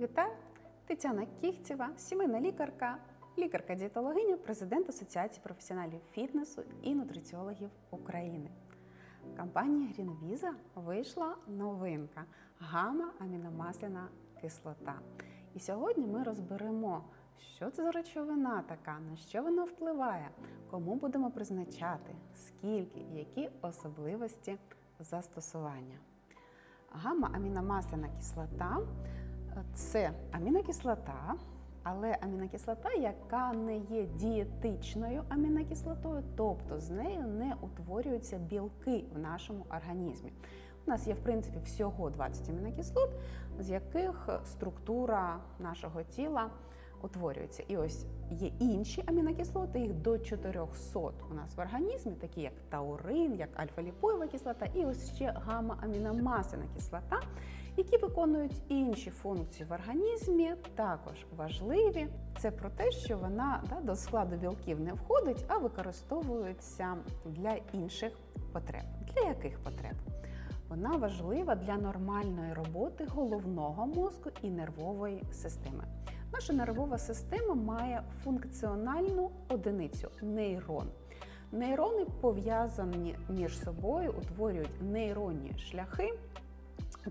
Вітаю! Тетяна Кіхтєва, сімейна лікарка, лікарка-дієтологиня, президент Асоціації професіоналів фітнесу і нутриціологів України. В Грінвіза вийшла новинка гама аміномасляна кислота. І сьогодні ми розберемо, що це за речовина така, на що вона впливає, кому будемо призначати, скільки і які особливості застосування. Гамма-аміномасляна кислота це амінокислота, але амінокислота, яка не є дієтичною амінокислотою, тобто з нею не утворюються білки в нашому організмі. У нас є, в принципі, всього 20 амінокислот, з яких структура нашого тіла утворюється. І ось є інші амінокислоти, їх до 400 у нас в організмі, такі як таурин, як альфа-ліпоєва кислота, і ось ще гамма-аміномасляна кислота, які виконують інші функції в організмі, також важливі. Це про те, що вона да, до складу білків не входить, а використовується для інших потреб. Для яких потреб? Вона важлива для нормальної роботи головного мозку і нервової системи. Наша нервова система має функціональну одиницю нейрон. Нейрони пов'язані між собою, утворюють нейронні шляхи,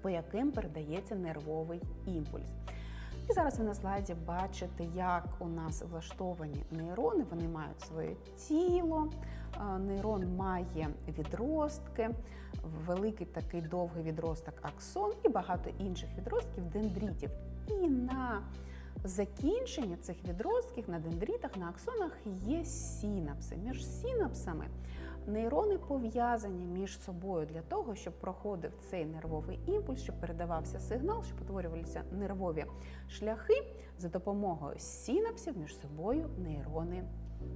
по яким передається нервовий імпульс. І зараз ви на слайді бачите, як у нас влаштовані нейрони. Вони мають своє тіло, нейрон має відростки, великий такий довгий відросток аксон і багато інших відростків дендритів. І на закінчення цих відростків на дендритах, на аксонах є синапси. Між синапсами нейрони пов'язані між собою для того, щоб проходив цей нервовий імпульс, щоб передавався сигнал, щоб утворювалися нервові шляхи за допомогою синапсів між собою нейрони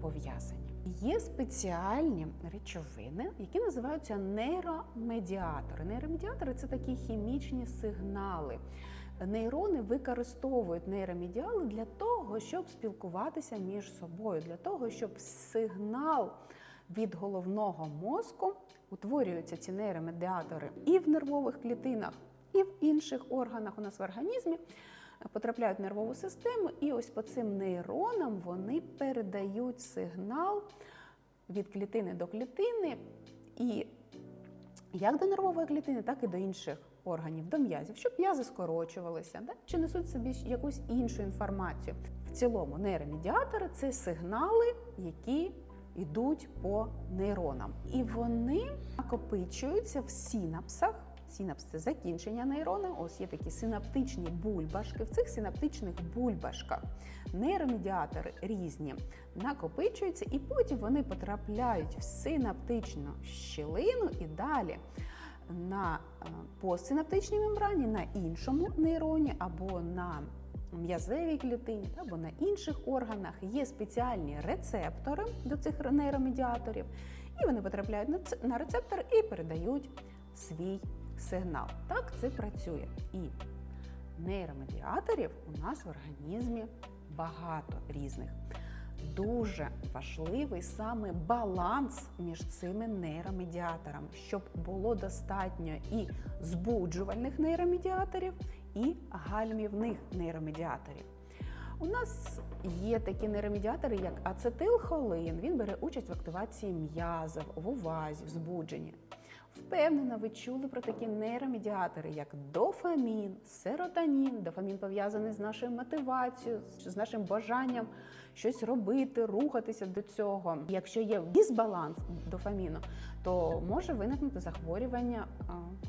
пов'язані. Є спеціальні речовини, які називаються нейромедіатори. Нейромедіатори це такі хімічні сигнали. Нейрони використовують нейромедіали для того, щоб спілкуватися між собою, для того, щоб сигнал від головного мозку утворюються ці нейромедіатори і в нервових клітинах, і в інших органах у нас в організмі. Потрапляють в нервову систему, і ось по цим нейронам вони передають сигнал від клітини до клітини, і як до нервової клітини, так і до інших органів, до м'язів, щоб м'язи скорочувалися, да? чи несуть собі якусь іншу інформацію. В цілому нейромедіатори це сигнали, які йдуть по нейронам. І вони накопичуються в синапсах. Синапс це закінчення нейрона. Ось є такі синаптичні бульбашки. В цих синаптичних бульбашках нейромедіатори різні накопичуються, і потім вони потрапляють в синаптичну щілину і далі на постсинаптичній мембрані, на іншому нейроні або на м'язевій клітині або на інших органах є спеціальні рецептори до цих нейромедіаторів, і вони потрапляють на рецептор і передають свій сигнал. Так це працює. І нейромедіаторів у нас в організмі багато різних. Дуже важливий саме баланс між цими нейромедіаторами, щоб було достатньо і збуджувальних нейромедіаторів, і гальмівних нейромедіаторів. У нас є такі нейромедіатори, як ацетилхолин. Він бере участь в активації м'язів, в увазі, в збудженні. Впевнена, ви чули про такі нейромедіатори, як дофамін, серотонін. Дофамін пов'язаний з нашою мотивацією, з нашим бажанням щось робити, рухатися до цього. Якщо є дисбаланс дофаміну, то може виникнути захворювання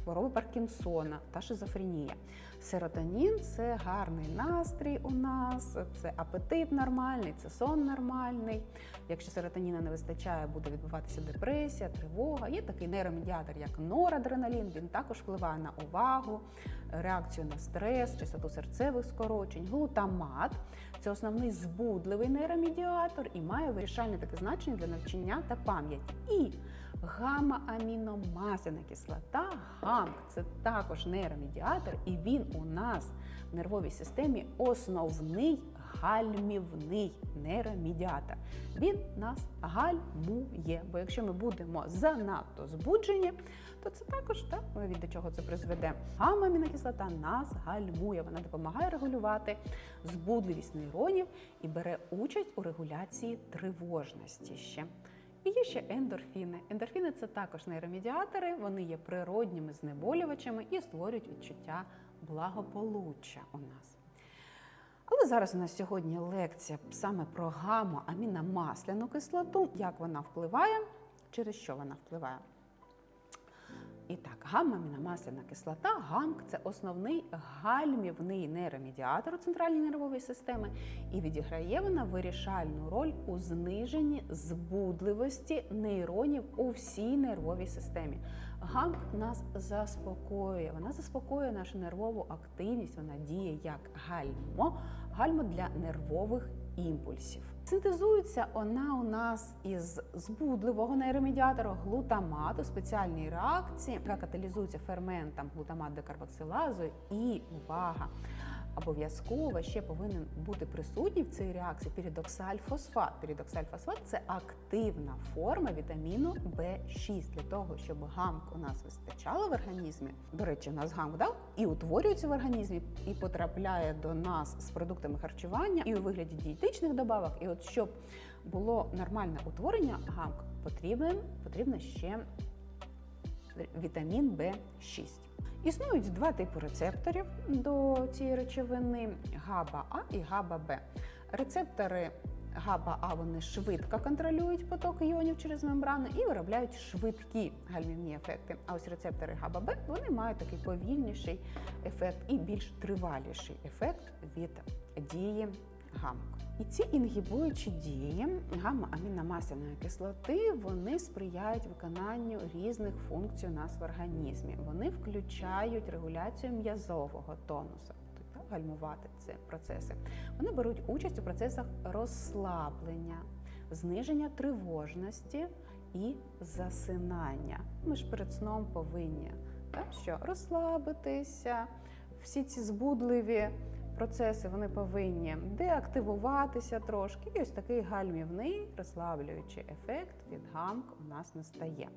хвороби Паркінсона та шизофренія. Серотонін це гарний настрій у нас, це апетит нормальний, це сон нормальний. Якщо серотоніна не вистачає, буде відбуватися депресія, тривога. Є такий нейромедіатор, як норадреналін. Він також впливає на увагу, реакцію на стрес, частоту серцевих скорочень, глутамат. Це основний збудливий нейромедіатор і має вирішальне таке значення для навчання та пам'яті. І гамма-аміномасляна кислота, ГАМК це також нейромедіатор, і він у нас в нервовій системі основний гальмівний нейромедіатор. Він нас гальмує. Бо якщо ми будемо занадто збуджені, то це також так, від до чого це призведе. Гамма-амінокислота нас гальмує. Вона допомагає регулювати збудливість нейронів і бере участь у регуляції тривожності ще. І є ще ендорфіни. Ендорфіни це також нейромедіатори, вони є природніми знеболювачами і створюють відчуття благополуччя у нас. Але зараз у нас сьогодні лекція саме про гамма-аміномасляну кислоту, як вона впливає, через що вона впливає. І так, гамма-аміномасляна кислота, ГАМК це основний гальмівний нейромедіатор у центральній нервовій системи, і відіграє вона вирішальну роль у зниженні збудливості нейронів у всій нервовій системі. ГАМК нас заспокоює, вона заспокоює нашу нервову активність, вона діє як гальмо, гальмо для нервових імпульсів. Синтезується вона у нас із збудливого нейромедіатора глутамату, спеціальній реакції, яка каталізується ферментом глутамат декарбоксилазу. І увага! Обов'язково ще повинен бути присутній в цій реакції пірідоксальфосфат. Пірідоксальфосфат це активна форма вітаміну В6 для того, щоб гамк у нас вистачало в організмі. До речі, у нас гамк дав і утворюється в організмі, і потрапляє до нас з продуктами харчування, і у вигляді дієтичних добавок. І от щоб було нормальне утворення гамк, потрібен потрібно ще вітамін В6. Існують два типи рецепторів до цієї речовини габа А і габа Б. Рецептори габа А вони швидко контролюють поток іонів через мембрану і виробляють швидкі гальмівні ефекти. А ось рецептори габа Б вони мають такий повільніший ефект і більш триваліший ефект від дії гамк. І ці інгібуючі дії гамма-аміномасляної кислоти вони сприяють виконанню різних функцій у нас в організмі. Вони включають регуляцію м'язового тонусу. Тобто гальмувати ці процеси. Вони беруть участь у процесах розслаблення, зниження тривожності і засинання. Ми ж перед сном повинні так, що розслабитися, всі ці збудливі процеси вони повинні деактивуватися трошки. І ось такий гальмівний розслаблюючий ефект від гамк у нас настає.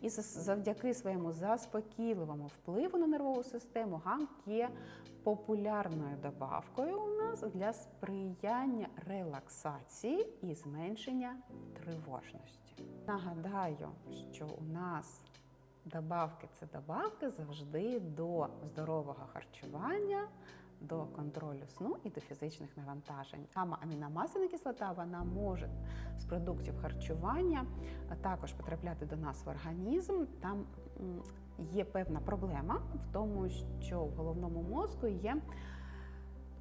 І завдяки своєму заспокійливому впливу на нервову систему гамк є популярною добавкою у нас для сприяння релаксації і зменшення тривожності. Нагадаю, що у нас добавки це добавки завжди до здорового харчування до контролю сну і до фізичних навантажень. Саме аміномасляна кислота вона може з продуктів харчування також потрапляти до нас в організм. Там є певна проблема в тому, що в головному мозку є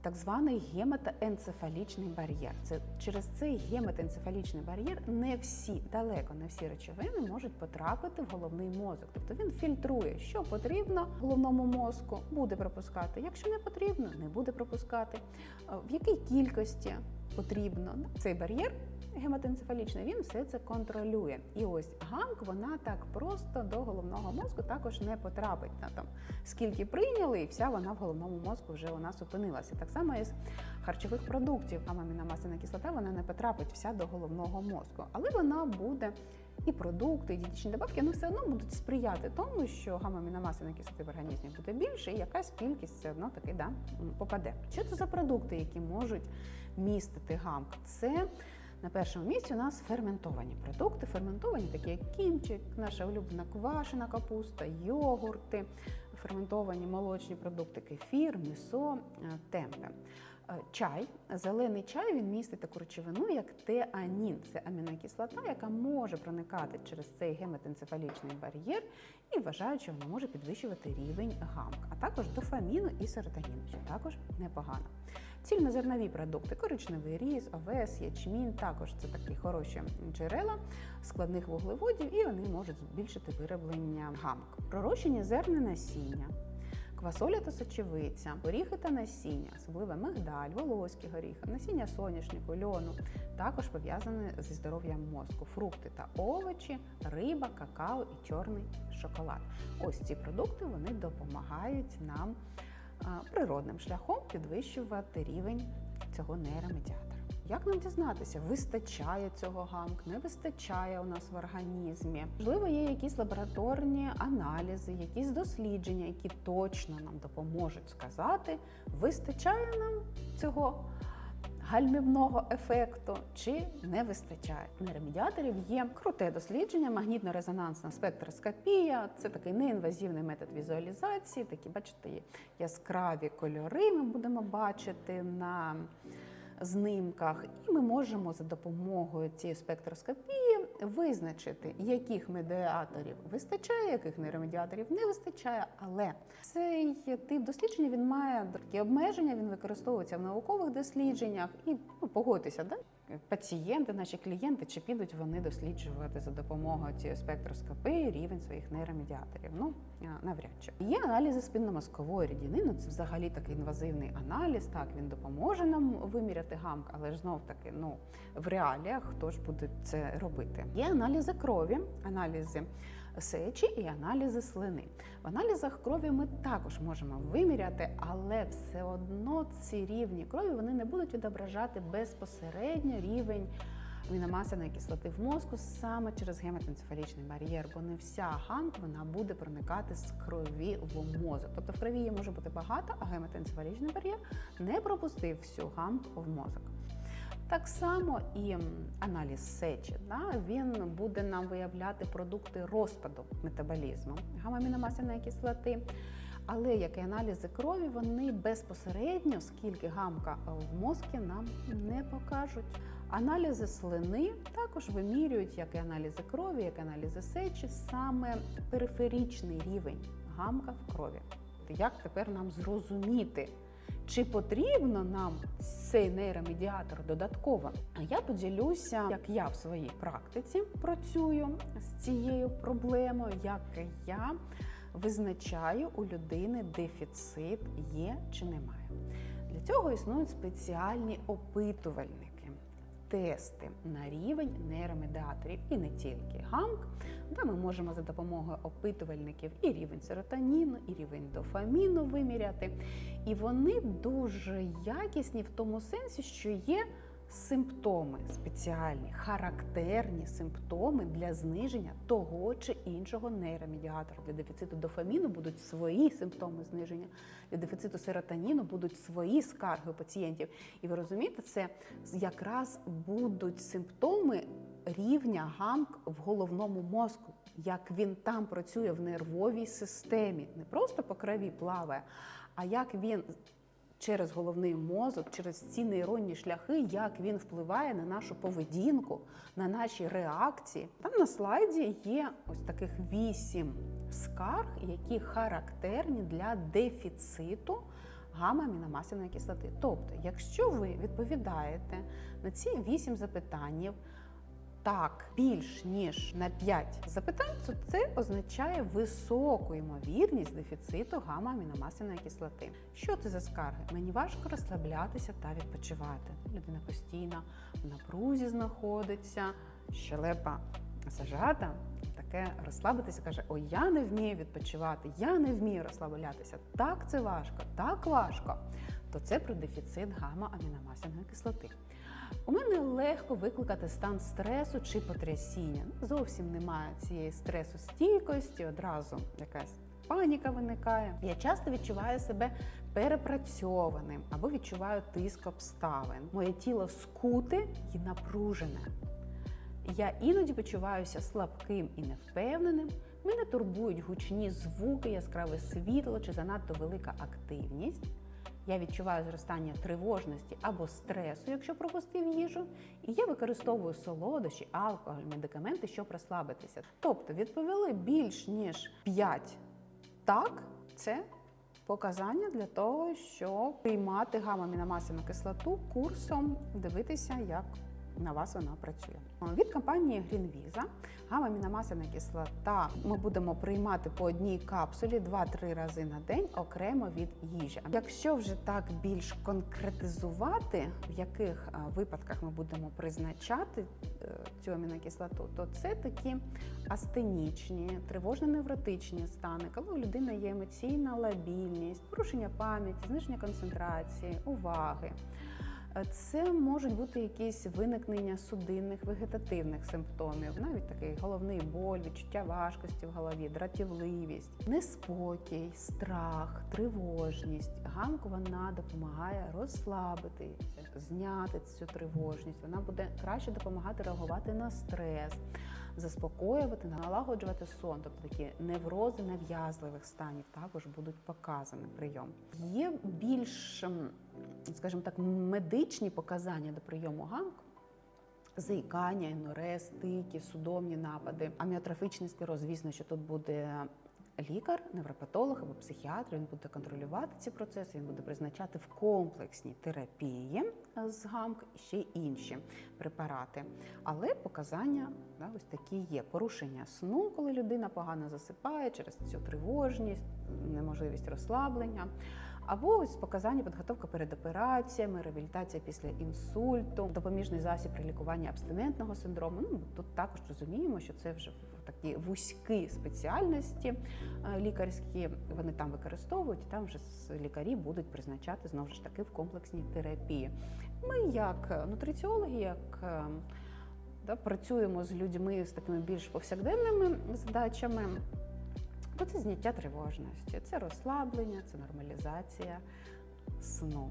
так званий гематоенцефалічний бар'єр. Це через цей гематоенцефалічний бар'єр не всі далеко не всі речовини можуть потрапити в головний мозок. Тобто він фільтрує, що потрібно головному мозку, буде пропускати. Якщо не потрібно, не буде пропускати. В якій кількості потрібно цей бар'єр гематоенцефалічний, він все це контролює. І ось гамк вона так просто до головного мозку також не потрапить. на Там скільки прийняли, і вся вона в головному мозку вже у нас опинилася. Так само із харчових продуктів амаміномасляна кислота вона не потрапить вся до головного мозку, але вона буде. І продукти, і дієтичні добавки вони все одно будуть сприяти тому, що гамаміномасляної кислоти в організмі буде більше, і якась кількість все одно таки да, попаде. Що це за продукти, які можуть містити гамк? Це на першому місці у нас ферментовані продукти, ферментовані, такі як кімчик, наша улюблена квашена капуста, йогурти, ферментовані молочні продукти, кефір, місо, е, темпе. Е, чай, зелений чай він містить таку речовину, як теанін. Це амінокислота, яка може проникати через цей гематоенцефалічний бар'єр і вважають, що вона може підвищувати рівень гамк, а також дофаміну і серотоніну, що також непогано. Цільнозернові продукти, коричневий різ, овес, ячмінь, також це такі хороші джерела складних вуглеводів, і вони можуть збільшити вироблення гамк. Пророщення зерни насіння. Квасоля та сочевиця, горіхи та насіння, особливо мигдаль, волоські горіхи, насіння соняшнику, льону, також пов'язані зі здоров'ям мозку, фрукти та овочі, риба, какао і чорний шоколад. Ось ці продукти вони допомагають нам природним шляхом підвищувати рівень цього нейромедіатора. Як нам дізнатися, вистачає цього гамк, не вистачає у нас в організмі? Можливо, є якісь лабораторні аналізи, якісь дослідження, які точно нам допоможуть сказати, вистачає нам цього гальмівного ефекту чи не вистачає. На ремедіаторів є круте дослідження, магнітно-резонансна спектроскопія. Це такий неінвазивний метод візуалізації. Такі, бачите, яскраві кольори. Ми будемо бачити на знимках, і ми можемо за допомогою цієї спектроскопії визначити, яких медіаторів вистачає, яких нейромедіаторів не вистачає. Але цей тип дослідження він має такі обмеження, він використовується в наукових дослідженнях і ну, погодьтеся, да? пацієнти, наші клієнти, чи підуть вони досліджувати за допомогою цієї спектроскопії рівень своїх нейромедіаторів? Ну навряд чи є аналізи спинномозкової рідини. Це взагалі такий інвазивний аналіз. Так він допоможе нам виміряти гамк, але ж знов таки, ну в реаліях хто ж буде це робити? Є аналізи крові, аналізи сечі і аналізи слини. В аналізах крові ми також можемо виміряти, але все одно ці рівні крові вони не будуть відображати безпосередньо рівень аміномасляної кислоти в мозку саме через гематоенцефалічний бар'єр, бо не вся гамк вона буде проникати з крові в мозок. Тобто в крові її може бути багато, а гематоенцефалічний бар'єр не пропустив всю гамку в мозок. Так само і аналіз сечі, да, він буде нам виявляти продукти розпаду метаболізму гамаміномасляної кислоти. Але як і аналізи крові, вони безпосередньо, скільки гамка в мозку, нам не покажуть. Аналізи слини також вимірюють, як і аналізи крові, як і аналізи сечі, саме периферічний рівень гамка в крові. Як тепер нам зрозуміти? Чи потрібно нам цей нейромедіатор додатково? А я поділюся, як я в своїй практиці працюю з цією проблемою, як я визначаю у людини дефіцит є чи немає. Для цього існують спеціальні опитувальники. Тести на рівень нейромедіаторів і не тільки гамк, де ми можемо за допомогою опитувальників і рівень серотоніну, і рівень дофаміну виміряти. І вони дуже якісні в тому сенсі, що є симптоми спеціальні, характерні симптоми для зниження того чи іншого нейромедіатора. Для дефіциту дофаміну будуть свої симптоми зниження, для дефіциту серотоніну будуть свої скарги у пацієнтів. І ви розумієте, це якраз будуть симптоми рівня гамк в головному мозку, як він там працює в нервовій системі, не просто по крові плаває, а як він через головний мозок, через ці нейронні шляхи, як він впливає на нашу поведінку, на наші реакції. Там на слайді є ось таких вісім скарг, які характерні для дефіциту гамма-аміномасляної кислоти. Тобто, якщо ви відповідаєте на ці вісім запитань, так більш ніж на 5 запитань, то це означає високу ймовірність дефіциту гамма-аміномасляної кислоти. Що це за скарги? Мені важко розслаблятися та відпочивати. Людина постійно в напрузі знаходиться, щелепа зажата. Таке розслабитися каже: Ой, я не вмію відпочивати, я не вмію розслаблятися. Так це важко, так важко. То це про дефіцит гамма-аміномасляної кислоти. У мене легко викликати стан стресу чи потрясіння. Ну, Зовсім немає цієї стресу стійкості, одразу якась паніка виникає. Я часто відчуваю себе перепрацьованим або відчуваю тиск обставин. Моє тіло скуте і напружене. Я іноді почуваюся слабким і невпевненим. Мене турбують гучні звуки, яскраве світло чи занадто велика активність. Я відчуваю зростання тривожності або стресу, якщо пропустив їжу, і я використовую солодощі, алкоголь, медикаменти, щоб розслабитися. Тобто відповіли більш ніж 5 так, це показання для того, щоб приймати гамма-аміномасляну кислоту курсом, дивитися, як на вас вона працює. Від компанії Greenvisa гамма-аміномасляна кислота ми будемо приймати по одній капсулі 2-3 рази на день окремо від їжі. Якщо вже так більш конкретизувати, в яких випадках ми будемо призначати е, цю амінокислоту, то це такі астенічні, тривожно-невротичні стани, коли у людини є емоційна лабільність, порушення пам'яті, зниження концентрації, уваги. Це можуть бути якісь виникнення судинних вегетативних симптомів, навіть такий головний боль, відчуття важкості в голові, дратівливість, неспокій, страх, тривожність. Ганку вона допомагає розслабитися, зняти цю тривожність. Вона буде краще допомагати реагувати на стрес, заспокоювати, налагоджувати сон. Тобто такі неврози нав'язливих станів також будуть показані прийом. Є більш, скажімо так, медичні показання до прийому ганк. Заїкання, енурез, стики, судомні напади, аміотрофічний склероз. Звісно, що тут буде лікар, невропатолог або психіатр. Він буде контролювати ці процеси. Він буде призначати в комплексній терапії з гамк ще інші препарати. Але показання да, ось такі є: порушення сну, коли людина погано засипає через цю тривожність, неможливість розслаблення. Або ось показання підготовка перед операціями, реабілітація після інсульту, допоміжний засіб при лікуванні абстинентного синдрому. Ну тут також розуміємо, що це вже такі вузькі спеціальності е, лікарські. Вони там використовують, і там вже лікарі будуть призначати знову ж таки в комплексній терапії. Ми, як нутриціологи, як е, да, працюємо з людьми з такими більш повсякденними задачами. То це зняття тривожності, це розслаблення, це нормалізація сну.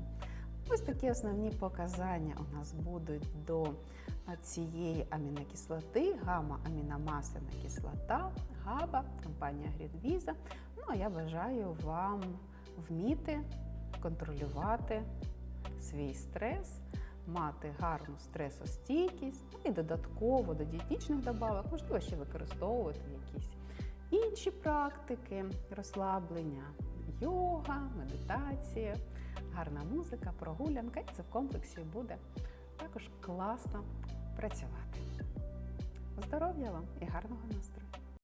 Ось такі основні показання у нас будуть до цієї амінокислоти, гамма-аміномасляна кислота, ГАБА, компанія Greenvisa. Ну а я бажаю вам вміти контролювати свій стрес, мати гарну стресостійкість ну, і додатково до дієтичних добавок, можливо, ще використовувати якісь інші практики розслаблення, йога, медитація, гарна музика, прогулянка, і це в комплексі буде також класно працювати. Здоров'я вам і гарного настрою!